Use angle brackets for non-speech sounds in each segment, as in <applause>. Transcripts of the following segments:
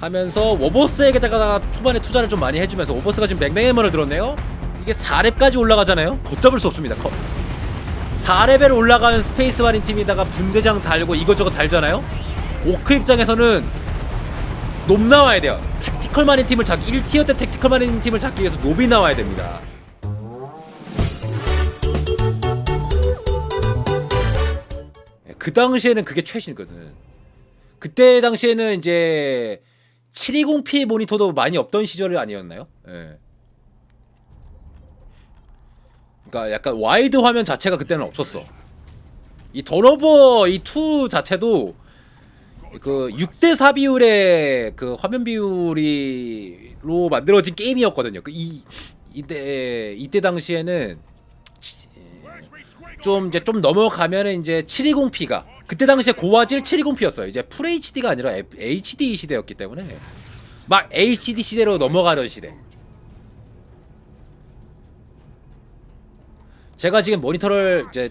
하면서 워버스에게다가 초반에 투자를 좀 많이 해주면서 워버스가 지금 맹맹해머를 들었네요. 이게 4렙까지 올라가잖아요. 걷잡을 수 없습니다. 거, 4레벨 올라가는 스페이스 마린 팀에다가 분대장 달고 이것저것 달잖아요. 오크 입장에서는 높 나와야 돼요. 택티컬 마린 팀을 잡 1티어 때 택티컬 마린 팀을 잡기 위해서 높이 나와야 됩니다. 그 당시에는 그게 최신이거든. 그때 당시에는 이제 720p 모니터도 많이 없던 시절이 아니었나요? 예. 그러니까 약간 와이드 화면 자체가 그때는 없었어. 이 던오버 이2 자체도 그 6대 4 비율의 그 화면 비율이로 만들어진 게임이었거든요. 그 이 이때 이때 당시에는 좀 이제 좀 넘어가면은 이제 720p가 그때 당시에 고화질 720p였어요. 이제 풀 HD가 아니라 HD 시대였기 때문에 막 HD 시대로 넘어가던 시대. 제가 지금 모니터를 이제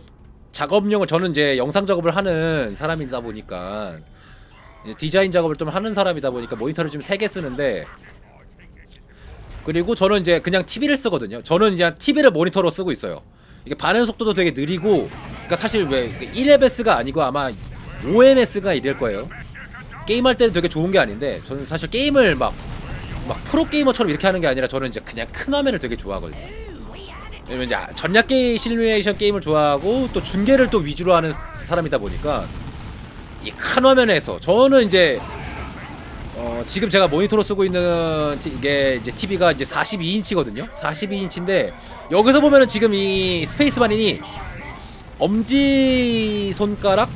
작업용을 저는 이제 영상 작업을 하는 사람이다 보니까 디자인 작업을 좀 하는 사람이다 보니까 모니터를 좀 세 개 쓰는데 그리고 저는 이제 그냥 TV를 쓰거든요. 저는 이제 TV를 모니터로 쓰고 있어요. 이게 반응 속도도 되게 느리고 그러니까 사실 왜 1MS가 아니고 아마 5MS가 이럴 거예요. 게임할 때는 되게 좋은 게 아닌데 저는 사실 게임을 막 막 프로 게이머처럼 이렇게 하는 게 아니라 저는 이제 그냥 큰 화면을 되게 좋아하거든요. 왜냐면 이제 전략 게임 시뮬레이션 게임을 좋아하고 또 중계를 또 위주로 하는 사람이다 보니까 이 큰 화면에서 저는 이제 어 지금 제가 모니터로 쓰고 있는 티- 이게 이제 TV가 이제 42인치거든요. 42인치인데 여기서 보면은 지금 이 스페이스 마린이 엄지 손가락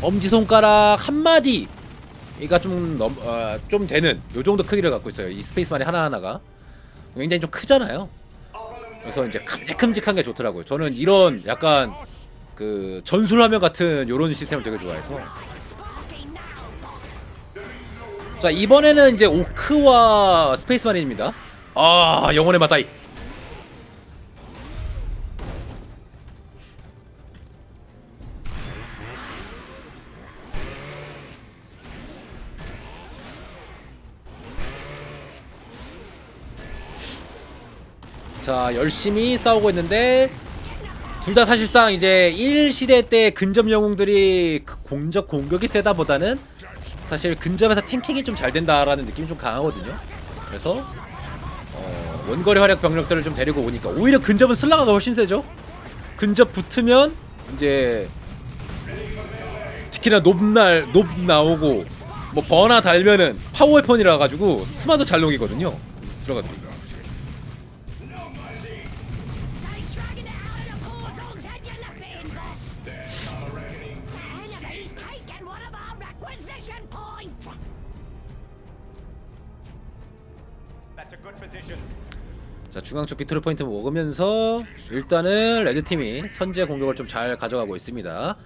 엄지 손가락 한 마디가 좀 넘, 어, 좀 되는 요 정도 크기를 갖고 있어요. 이 스페이스 마린 하나 하나가 굉장히 좀 크잖아요. 그래서 이제 큼직큼직한 게 좋더라고요. 저는 이런 약간 그 전술 화면 같은 요런 시스템을 되게 좋아해서 자 이번에는 이제 오크와 스페이스 마린입니다. 아 영혼의 맞다이. 자 열심히 싸우고 있는데 둘 다 사실상 이제 1시대 때 근접 영웅들이 그 공적 공격이 세다 보다는 사실 근접에서 탱킹이 좀 잘 된다라는 느낌이 좀 강하거든요. 그래서 어, 원거리 활약 병력들을 좀 데리고 오니까 오히려 근접은 슬라가가 훨씬 세죠? 근접 붙으면 이제 특히나 높날 높 나오고 뭐 버나 달면은 파워 웨폰이라 가지고 스마도 잘 녹이거든요. 슬라가들이 자 중앙 쪽 비트로 포인트 먹으면서 일단은 레드 팀이 선제 공격을 좀 잘 가져가고 있습니다.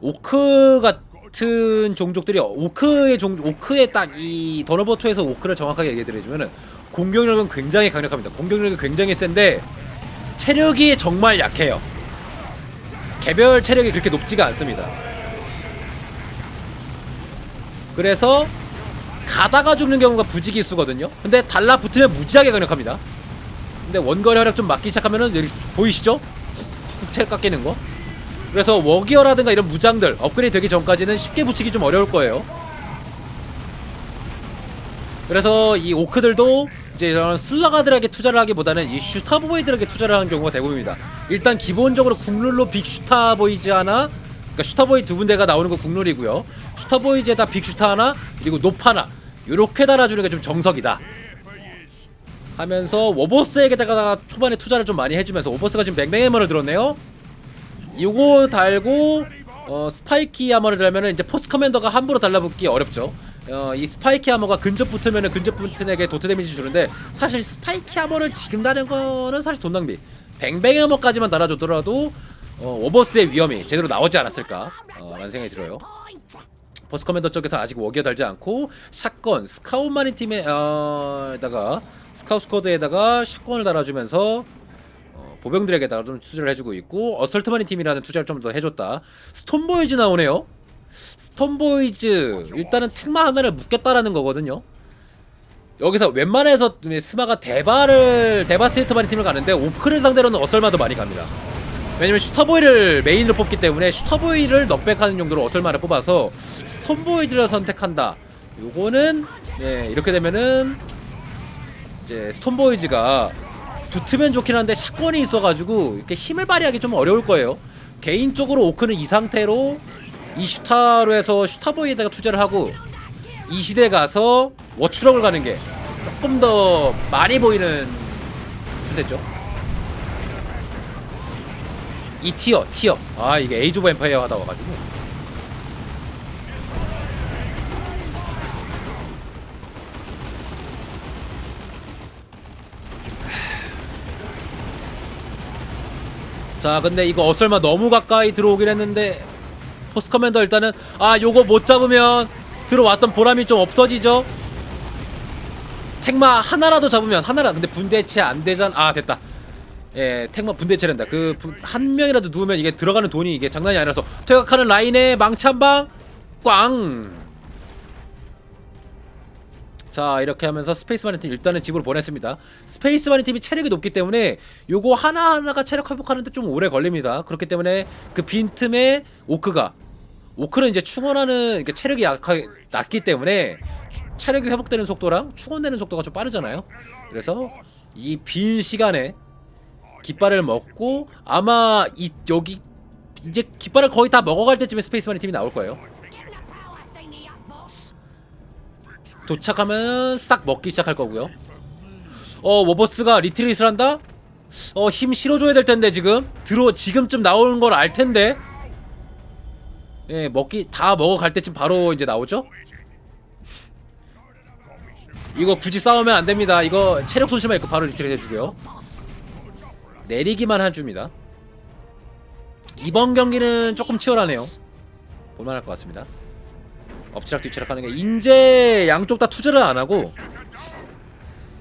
오크 같은 종족들이 오크의 종 오크의 딱 이 더너버 2에서 오크를 정확하게 얘기해드리자면은 공격력은 굉장히 강력합니다. 공격력이 굉장히 센데 체력이 정말 약해요. 개별 체력이 그렇게 높지가 않습니다. 그래서 가다가 죽는 경우가 부지기수거든요. 근데 달라붙으면 무지하게 강력합니다. 근데 원거리 활약 좀 맞기 시작하면은 여기 보이시죠? 훅 체력 깎이는 거. 그래서 워기어라든가 이런 무장들 업그레이드 되기 전까지는 쉽게 붙이기 좀 어려울 거예요. 그래서 이 오크들도 이제 이런 슬라가들에게 투자를 하기보다는 이 슈타보이들에게 투자를 하는 경우가 대부분입니다. 일단 기본적으로 국룰로 빅 슈타보이즈 하나, 그러니까 슈타보이 두 군데가 나오는 거 국룰이고요. 슈타보이즈에다 빅 슈타 하나, 그리고 높 하나 이렇게 달아주는 게 좀 정석이다. 하면서 워버스에게다가 초반에 투자를 좀 많이 해주면서 워버스가 지금 뱅뱅해머를 들었네요. 이거 달고 어, 스파이키 아머를 달면은 이제 포스 커맨더가 함부로 달라붙기 어렵죠. 어, 이 스파이키 아머가 근접 붙으면은 근접 붙은 에게 도트 데미지 주는데 사실 스파이키 아머를 지금 다는 거는 사실 돈 낭비. 뱅뱅 아머까지만 달아줬더라도 어, 워버스의 위험이 제대로 나오지 않았을까 어, 라는 생각이 들어요. Points. 버스 커맨더 쪽에서 아직 워기어 달지 않고 샷건 스카웃 마린 팀에 어, 스카웃 스쿼드에다가 샷건을 달아주면서 어, 보병들에게다가 좀 투자를 해주고 있고 어설트 마린 팀이라는 투자를 좀 더 해줬다. 스톤보이즈 나오네요. 스톤보이즈 일단은 택마 하나를 묶겠다라는 거거든요. 여기서 웬만해서 스마가 대바를 데바스테이터 마린 팀을 가는데 오크를 상대로는 어설마도 많이 갑니다. 왜냐면 슈터보이를 메인으로 뽑기 때문에 슈터보이를 넉백하는 용도로 어설마를 뽑아서 스톤보이즈를 선택한다. 요거는 예, 이렇게 되면은 이제 스톤보이즈가 붙으면 좋긴 한데 샷건이 있어가지고 이렇게 힘을 발휘하기 좀 어려울 거예요. 개인적으로 오크는 이 상태로 이 슈타로 해서 슈타보이에다가 투자를 하고 이 시대 가서 워추럭을 가는 게 조금 더 많이 보이는 추세죠. 이 티어 티어. 아 이게 에이즈 오브 엠파이어 하다 와가지고. 자 근데 이거 어설마 너무 가까이 들어오긴 했는데 포스 커맨더 일단은 아 요거 못 잡으면 들어왔던 보람이 좀 없어지죠? 택마 하나라도 잡으면 하나라. 근데 분대체 안 되잖아 아 됐다 예 택마 분대체란다. 그 한 명이라도 누우면 이게 들어가는 돈이 이게 장난이 아니라서 퇴각하는 라인에 망치 한방! 꽝! 자 이렇게 하면서 스페이스 마린 팀 일단은 집으로 보냈습니다. 스페이스 마린 팀이 체력이 높기 때문에 요거 하나하나가 체력 회복하는데 좀 오래 걸립니다. 그렇기 때문에 그 빈틈에 오크가 오크는 이제 충원하는 이렇게 체력이 약하, 낮기 때문에 체력이 회복되는 속도랑 충원되는 속도가 좀 빠르잖아요. 그래서 이 빈 시간에 깃발을 먹고 아마 이 여기 이제 깃발을 거의 다 먹어갈 때쯤에 스페이스 마린 팀이 나올 거예요. 도착하면 싹 먹기 시작할 거고요. 어 워버스가 리트릿을 한다? 어 힘 실어줘야 될 텐데 지금 들어 지금쯤 나오는 걸 알 텐데. 예 먹기 다 먹어갈 때쯤 바로 이제 나오죠? 이거 굳이 싸우면 안 됩니다. 이거 체력 손실만 있고 바로 리트릿 해주고요. 내리기만 해줍니다. 이번 경기는 조금 치열하네요. 볼만할 것 같습니다. 엎치락 뒤치락 하는 게 이제 양쪽 다 투자를 안 하고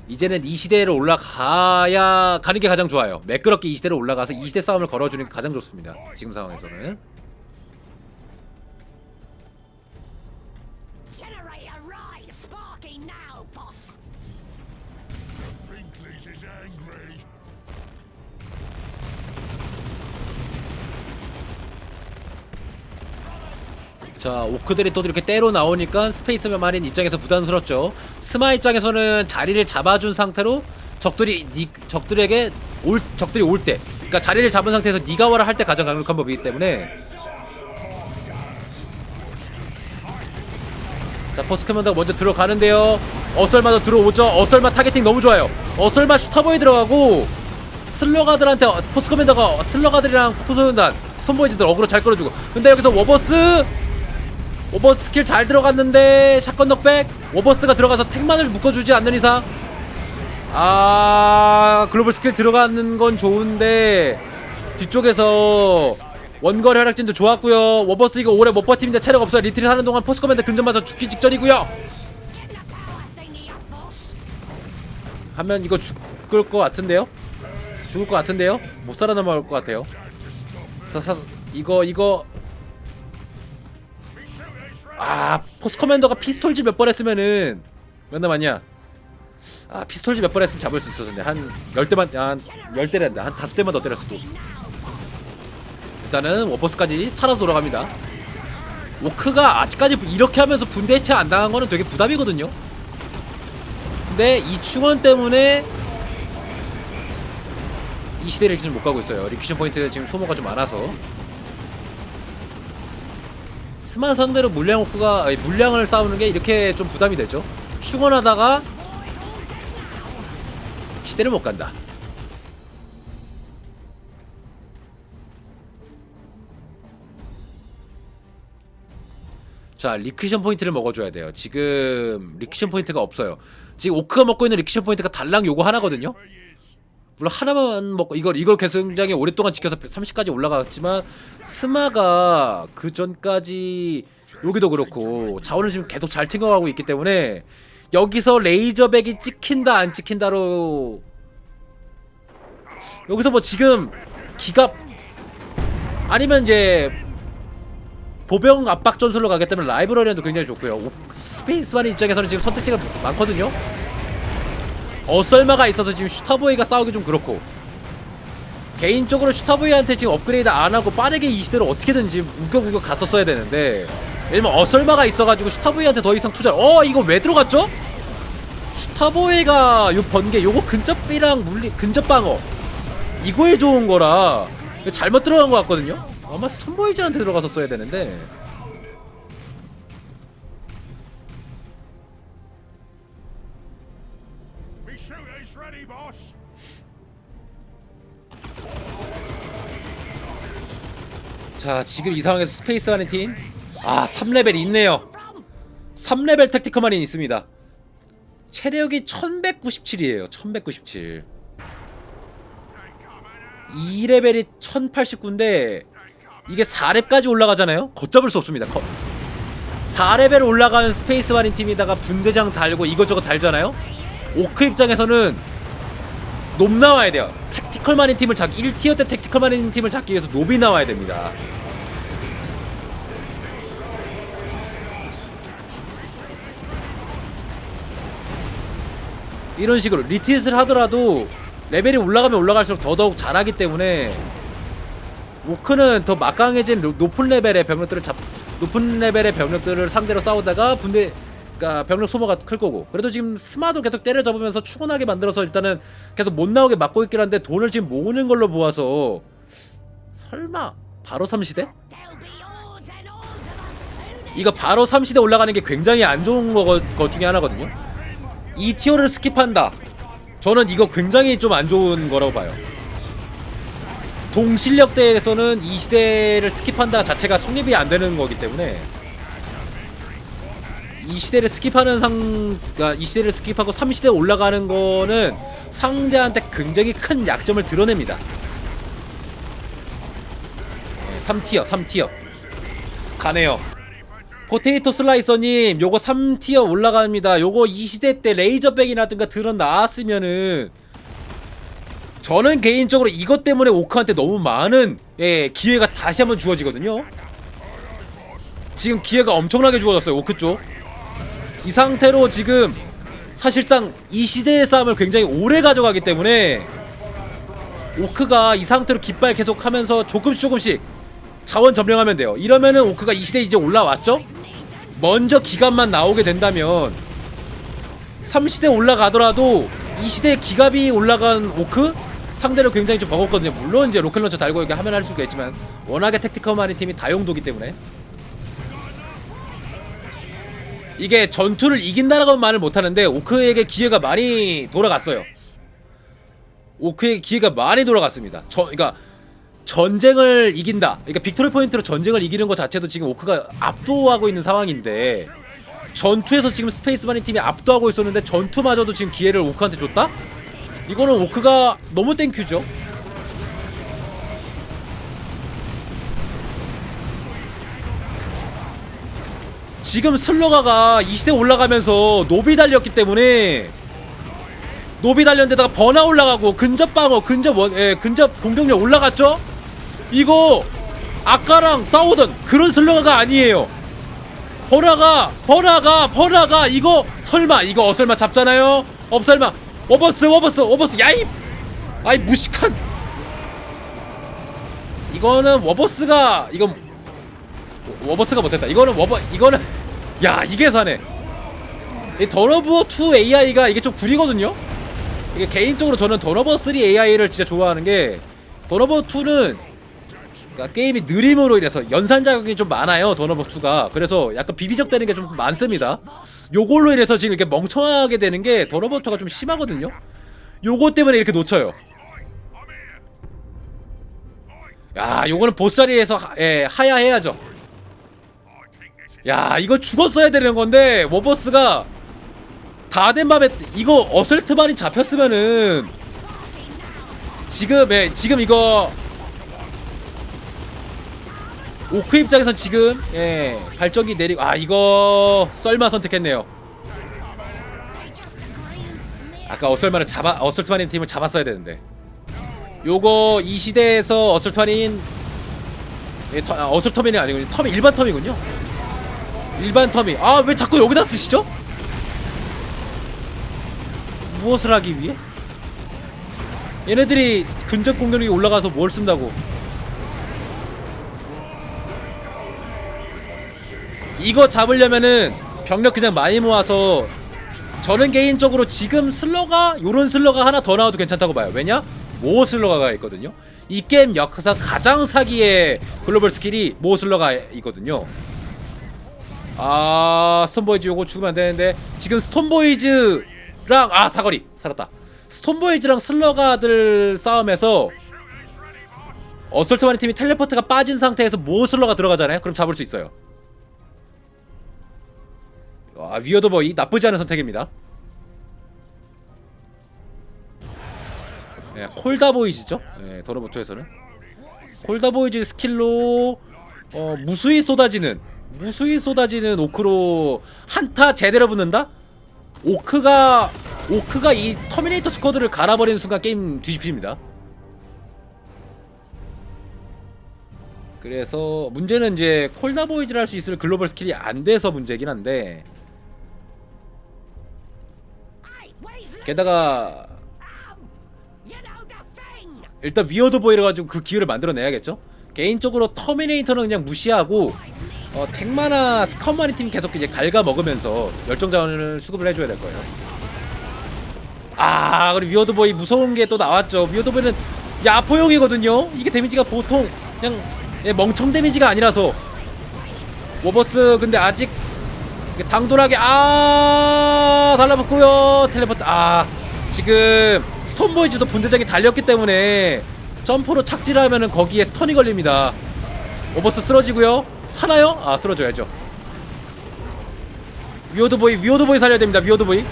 이제는 이 시대로 올라가야 가는 게 가장 좋아요. 매끄럽게 이 시대로 올라가서 이 시대 싸움을 걸어주는 게 가장 좋습니다. 지금 상황에서는 자 오크들이 또 이렇게 때로 나오니까 스페이스 마린 입장에서 부담스럽죠. 스마 입장에서는 자리를 잡아준 상태로 적들이 니, 적들에게 올 적들이 올 때, 그러니까 자리를 잡은 상태에서 니가 와라 할때 가장 강력한 법이기 때문에. 자 포스커맨더가 먼저 들어가는데요. 어설마도 들어오죠. 어설마 타겟팅 너무 좋아요. 어설마 슈터보이 들어가고 슬러가들한테 포스커맨더가 슬러가들이랑 포스커맨더 손보이즈들 어그로 잘 끌어주고. 근데 여기서 워버스 워버스 스킬 잘 들어갔는데 샷건 넉백 워버스가 들어가서 택만을 묶어주지 않는 이상 아 글로벌 스킬 들어가는 건 좋은데 뒤쪽에서 원거리 활약진도 좋았고요 워버스 이거 오래 못 버팁니다 체력 없어요 리트릿 하는 동안 포스 커맨더 근접 맞아 죽기 직전이고요. 하면 이거 죽을 것 같은데요? 죽을 것 같은데요? 못 살아남을 것 같아요. 자, 사, 이거 이거 아 포스 커맨더가 피스톨즈 몇 번 했으면은 몇 남았냐? 아 피스톨즈 몇 번 했으면 잡을 수 있었는데 한열 대만 한열 대란다 한 다섯 대만 더 때렸어도 일단은 워버스까지 살아 돌아갑니다. 오크가 아직까지 이렇게 하면서 분대 해체 안 당한 거는 되게 부담이거든요. 근데 이 충원 때문에 이 시대를 지금 못 가고 있어요. 리퀴션 포인트 지금 소모가 좀 많아서 스마 상대로 물량 오크가 아니, 물량을 싸우는 게 이렇게 좀 부담이 되죠. 충원하다가 시대를 못 간다. 자 리퀴션 포인트를 먹어줘야 돼요. 지금 리퀴션 포인트가 없어요. 지금 오크가 먹고 있는 리퀴션 포인트가 달랑 요거 하나거든요. 물론 하나만 먹고 이걸 이걸 굉장히 오랫동안 지켜서 30까지 올라갔지만 스마가 그 전까지 여기도 그렇고 자원을 지금 계속 잘 챙겨가고 있기 때문에 여기서 레이저백이 찍힌다 안 찍힌다로 여기서 뭐 지금 기갑 아니면 이제 보병 압박 전술로 가기 때문에 라이브러리도 굉장히 좋고요. 오- 스페이스만 입장에서는 지금 선택지가 많거든요. 어설마가 있어서 지금 슈타보이가 싸우기 좀 그렇고 개인적으로 슈타보이한테 지금 업그레이드 안 하고 빠르게 이 시대를 어떻게든지 우겨우겨 갔었어야 되는데 왜냐면 어설마가 있어가지고 슈타보이한테 더 이상 투자 어 이거 왜 들어갔죠? 슈타보이가 요 번개 요거 근접비랑 물리 근접방어 이거에 좋은 거라 잘못 들어간 것 같거든요 아마 스톤보이즈한테 들어가서 써야 되는데 자 지금 이 상황에서 스페이스 하는 팀 아 3레벨 있네요. 3레벨 택티커만이 있습니다. 체력이 1197이에요. 1197 2레벨이 1089인데 이게 4렙까지 올라가잖아요? 걷잡을 수 없습니다. 거, 4레벨 올라가는 스페이스 마린 팀에다가 분대장 달고 이것저것 달잖아요? 오크 입장에서는 높 나와야 돼요. 택티컬 마린 팀을 잡기 1티어 때 택티컬 마린 팀을 잡기 위해서 높이 나와야 됩니다 이런 식으로 리트릿을 하더라도 레벨이 올라가면 올라갈수록 더더욱 잘하기 때문에 오크는 더 막강해진 노- 높은 레벨의 병력들을 잡 높은 레벨의 병력들을 상대로 싸우다가 분대 그러니까 병력 소모가 클 거고 그래도 지금 스마도 계속 때려잡으면서 추근하게 만들어서 일단은 계속 못 나오게 막고 있긴 한데 돈을 지금 모으는 걸로 보아서 설마 바로 3시대? There'll be hordes and hordes of us soon. 이거 바로 3시대 올라가는 게 굉장히 안 좋은 거, 거 중에 하나거든요. 이 티어를 스킵한다. 저는 이거 굉장히 좀 안 좋은 거라고 봐요. 동실력대에서는 이 시대를 스킵한다 자체가 성립이 안 되는 거기 때문에 이 시대를 스킵하는 상, 그러니까 이 시대를 스킵하고 3시대 올라가는 거는 상대한테 굉장히 큰 약점을 드러냅니다. 3티어, 3티어. 가네요. 포테이토 슬라이서님 요거 3티어 올라갑니다. 요거 이 시대 때 레이저백이라든가 드론 나왔으면은 저는 개인적으로 이것 때문에 오크한테 너무 많은 예, 기회가 다시 한번 주어지거든요. 지금 기회가 엄청나게 주어졌어요 오크 쪽. 이 상태로 지금 사실상 이 시대의 싸움을 굉장히 오래 가져가기 때문에 오크가 이 상태로 깃발 계속 하면서 조금씩 조금씩 자원 점령하면 돼요. 이러면은 오크가 이 시대 이제 올라왔죠? 먼저 기갑만 나오게 된다면 3시대 올라가더라도 이 시대 기갑이 올라간 오크 상대로 굉장히 좀 버겁거든요. 물론 이제 로켓 런처 달고 이렇게 하면 할 수가 있지만 워낙에 택티컬 마린 팀이 다용도기 때문에 이게 전투를 이긴다라고 말을 못하는데 오크에게 기회가 많이 돌아갔어요. 오크에게 기회가 많이 돌아갔습니다. 저, 그러니까 전쟁을 이긴다. 그러니까 빅토리 포인트로 전쟁을 이기는 것 자체도 지금 오크가 압도하고 있는 상황인데 전투에서 지금 스페이스 마린 팀이 압도하고 있었는데 전투마저도 지금 기회를 오크한테 줬다? 이거는 오크가 너무 땡큐죠. 지금 슬로가가 이 시대 올라가면서 노비 달렸기 때문에 노비 달렸는데다가 번화 올라가고 근접 방어 근접 원 예, 근접 공격력 올라갔죠? 이거 아까랑 싸우던 그런 슬로가가 아니에요. 번화가 번화가 번화가 이거 설마 이거 어설마 잡잖아요. 없설마 워버스 워버스 워버스 야이 아이 무식한 이거는 워버스가 이건 워버스가 못했다. 이거는 워버 이거는 <laughs> 야 이게 사네. 이 더러브 2 AI가 이게 좀 구리거든요. 이게 개인적으로 저는 더러버 3 AI를 진짜 좋아하는 게 더러버 2는 그러니까 게임이 느림으로 인해서 연산 자격이 좀 많아요 2가. 그래서 약간 비비적되는 게 좀 많습니다. 요걸로 인해서 지금 이렇게 멍청하게 되는 게 2가 좀 심하거든요. 요거 때문에 이렇게 놓쳐요. 야 요거는 보스 자리에서 하, 예, 하야 해야죠. 야 이거 죽었어야 되는 건데 워버스가 다 된 밤에 이거 어설트만이 잡혔으면은 지금 예, 지금 이거 오크 입장에선 지금 예 발전기 내리고 아 이거 썰마 선택했네요 아까 어설마를 잡아 어설트만인 팀을 잡았어야 되는데 요거 이 시대에서 어설트만인 예, 터, 아, 어설 터미이 아니군요. 터미 일반 터미군요. 일반 터미. 아왜 자꾸 여기다 쓰시죠? 무엇을 하기 위해? 얘네들이 근접 공격력이 올라가서 뭘 쓴다고? 이거 잡으려면은 병력 그냥 많이 모아서 저는 개인적으로 지금 슬러가 요런 슬러가 하나 더 나와도 괜찮다고 봐요. 왜냐? 모 슬러가가 있거든요. 이 게임 역사상 가장 사기의 글로벌 스킬이 모 슬러가 있거든요. 아 스톤보이즈 요거 죽으면 안 되는데 지금 스톤보이즈랑 아 사거리 살았다. 스톤보이즈랑 슬러가들 싸움에서 어설트 마린 팀이 텔레포트가 빠진 상태에서 모 슬러가 들어가잖아요. 그럼 잡을 수 있어요. 아 위어더보이 나쁘지 않은 선택입니다. 예, 콜다보이즈죠. 예, 더러보토에서는 콜다보이즈 스킬로 어, 무수히 쏟아지는 무수히 쏟아지는 오크로 한타 제대로 붙는다? 오크가 오크가 이 터미네이터 스쿼드를 갈아버리는 순간 게임 뒤집힙니다. 그래서 문제는 이제 콜다보이즈를 할 수 있을 글로벌 스킬이 안 돼서 문제긴 한데 게다가. 일단 위어드 보이를 가지고 그 기회를 만들어내야겠죠. 개인적으로 터미네이터는 그냥 무시하고 어, 텍마나 스카우마니 팀 계속 이제 갉아 먹으면서 열정 자원을 수급을 해줘야 될 거예요. 아 그리고 위어드 보이 무서운 게 또 나왔죠. 위어드 보이는 야포용이거든요. 이게 데미지가 보통 그냥 예, 멍청 데미지가 아니라서 워버스 근데 아직 당돌하게 아 달라붙고요. 텔레포트 아 지금 스톤보이즈도 분대장이 달렸기 때문에 점프로 착지를 하면은 거기에 스턴이 걸립니다. 오버스 쓰러지고요. 사나요? 아 쓰러져야죠. 위어드보이 위어드보이 살려야 됩니다. 위어드보이.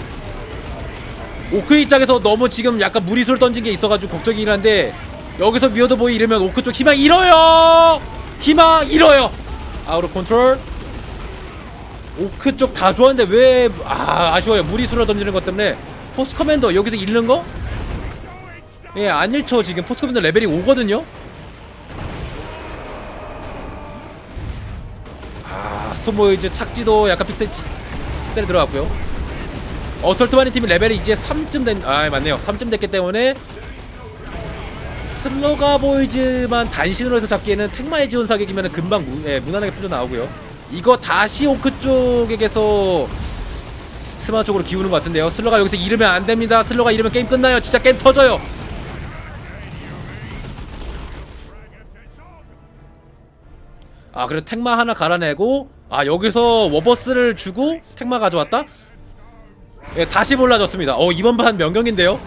오크 입장에서 너무 지금 약간 무리수를 던진 게 있어가지고 걱정이긴 한데 여기서 위어드보이 이러면 오크 쪽 희망 잃어요! 희망 잃어요! 아우로 컨트롤 오크 쪽 다 좋았는데 왜 아, 아쉬워요. 무리수로 던지는 것 때문에. 포스 커맨더 여기서 잃는 거? 예, 안 잃죠 지금. 포스 커맨더 레벨이 5거든요? 아 스톤보이즈 착지도 약간 픽셀 픽셀이 들어갔고요. 어설트마니 팀이 레벨이 이제 3쯤 된, 아 맞네요. 3쯤 됐기 때문에 슬러가 보이즈만 단신으로 해서 잡기에는 택마의 지원 사격이면 금방 무, 예, 무난하게 풀려 나오고요 이거 다시 오크 쪽에게서 스마 쪽으로 기우는 것 같은데요. 슬러가 여기서 잃으면 안 됩니다. 슬러가 잃으면 게임 끝나요. 진짜 게임 터져요. 아 그리고 택마 하나 갈아내고 아 여기서 워버스를 주고 택마 가져왔다? 예, 다시 몰라졌습니다. 어 이번 판 명경인데요.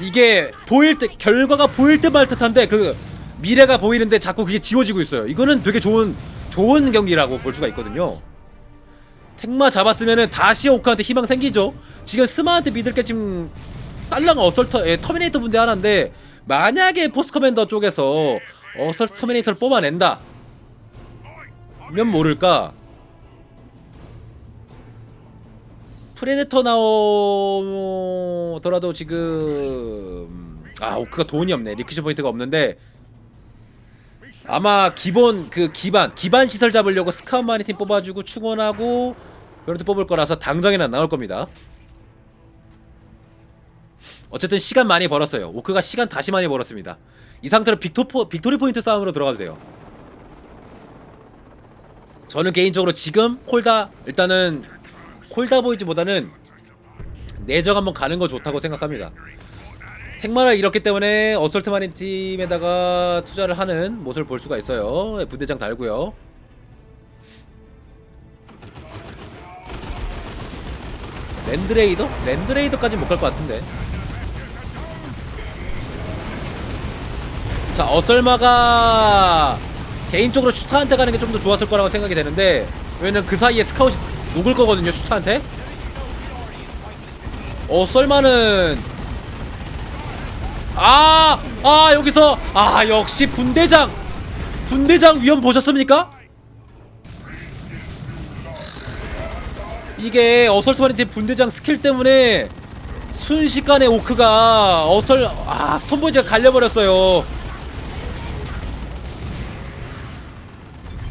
이게 보일 때 결과가 보일 듯 말 듯한데 그 미래가 보이는데 자꾸 그게 지워지고 있어요. 이거는 되게 좋은 좋은 경기라고 볼 수가 있거든요. 택마 잡았으면은 다시 오크한테 희망 생기죠. 지금 스마한테 믿을 게 지금 딸랑 어설터 예, 터미네이터 분대 하나인데 만약에 포스 커맨더 쪽에서 어설트 터미네이터를 뽑아낸다. 면 모를까? 프레데터 나오더라도 지금 아 오크가 돈이 없네 리크션 포인트가 없는데 아마 기본 그 기반 기반 시설 잡으려고 스카우 마니 팀 뽑아주고 충원하고 데 뽑을 거라서 당장에는 안 나올 겁니다. 어쨌든 시간 많이 벌었어요. 오크가 시간 다시 많이 벌었습니다. 이 상태로 빅토포, 빅토리 포인트 싸움으로 들어가도 돼요. 저는 개인적으로 지금 콜다 일단은 콜다 보이즈보다는 내적 한번 가는 거 좋다고 생각합니다. 택마를 잃었기 때문에 어설트 마린 팀에다가 투자를 하는 모습을 볼 수가 있어요. 부대장 달고요. 랜드레이더? 랜드레이더까지 못 갈 것 같은데. 자, 어설마가 개인적으로 슈타한테 가는 게 좀 더 좋았을 거라고 생각이 되는데 왜냐면 그 사이에 스카웃이 녹을 거거든요 슈타한테 어 썰마는 아! 아 여기서 아 역시 분대장 분대장 위험 보셨습니까? 이게 어설트 마린테 분대장 스킬 때문에 순식간에 오크가 어설 아 스톤보이즈가 갈려버렸어요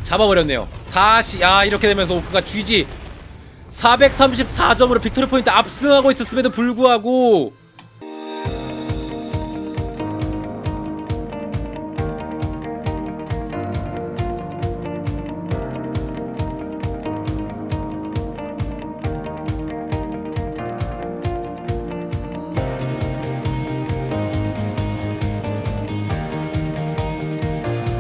잡아버렸네요. 다시 야 이렇게 되면서 오크가 GG 434점으로 빅토리 포인트 압승하고 있었음에도 불구하고